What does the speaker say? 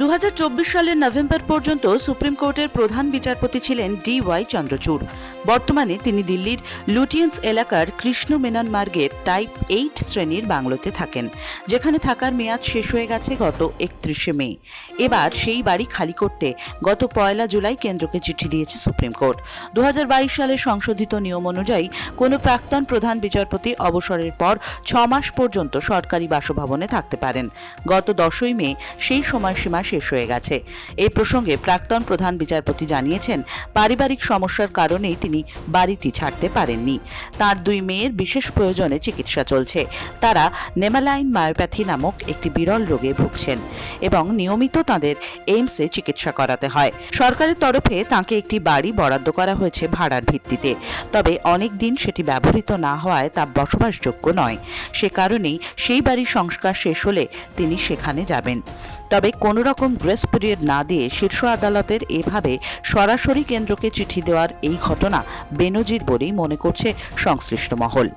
দু হাজার চব্বিশ সালের নভেম্বর পর্যন্ত সুপ্রিম কোর্টের প্রধান বিচারপতি ছিলেন ডি ওয়াই চন্দ্রচূড়। বর্তমানে তিনি দিল্লির লুটিয়েন্স এলাকার কৃষ্ণ মেনন মার্গের টাইপ এইট শ্রেণির বাংলোতে থাকেন, যেখানে থাকার মেয়াদ শেষ হয়ে গেছে গত একত্রিশে মে। এবার সেই বাড়ি খালি করতে গত পয়লা জুলাই কেন্দ্রকে চিঠি দিয়েছে সুপ্রিম কোর্ট। দু সালের সংশোধিত নিয়ম অনুযায়ী কোনো প্রাক্তন প্রধান বিচারপতি অবসরের পর ছ মাস পর্যন্ত সরকারি বাসভবনে থাকতে পারেন। গত দশই মে সেই সময়সীমা শেষ হয়ে গেছে। এই প্রসঙ্গে প্রাক্তন প্রধান বিচারপতি জানিয়েছেন, পারিবারিক সমস্যার কারণেই তিনি বাড়িটি ছাড়তে পারেননি। তার দুই মেয়ের বিশেষ প্রয়োজনে চিকিৎসা চলছে। তারা নেমালাইন মায়োপ্যাথি নামক একটি বিরল রোগে ভুগছেন এবং নিয়মিত তাদের এইমসে চিকিৎসা করাতে হয়। সরকারের তরফে তাকে একটি বাড়ি বরাদ্দ করা হয়েছে ভাড়ার ভিত্তিতে। তবে অনেক দিন সেটি ব্যবহৃত না হওয়ায় তা বসবাসযোগ্য নয়। সে কারণেই সেই বাড়ির সংস্কার শেষ হলে তিনি সেখানে যাবেন। তবে কোনো রকম গ্রেস পিরিয়ড না দিয়ে শীর্ষ আদালতের এভাবে সরাসরি কেন্দ্রকে চিঠি দেওয়ার এই ঘটনা বেনজির বলেই মনে করছে সংশ্লিষ্ট মহল।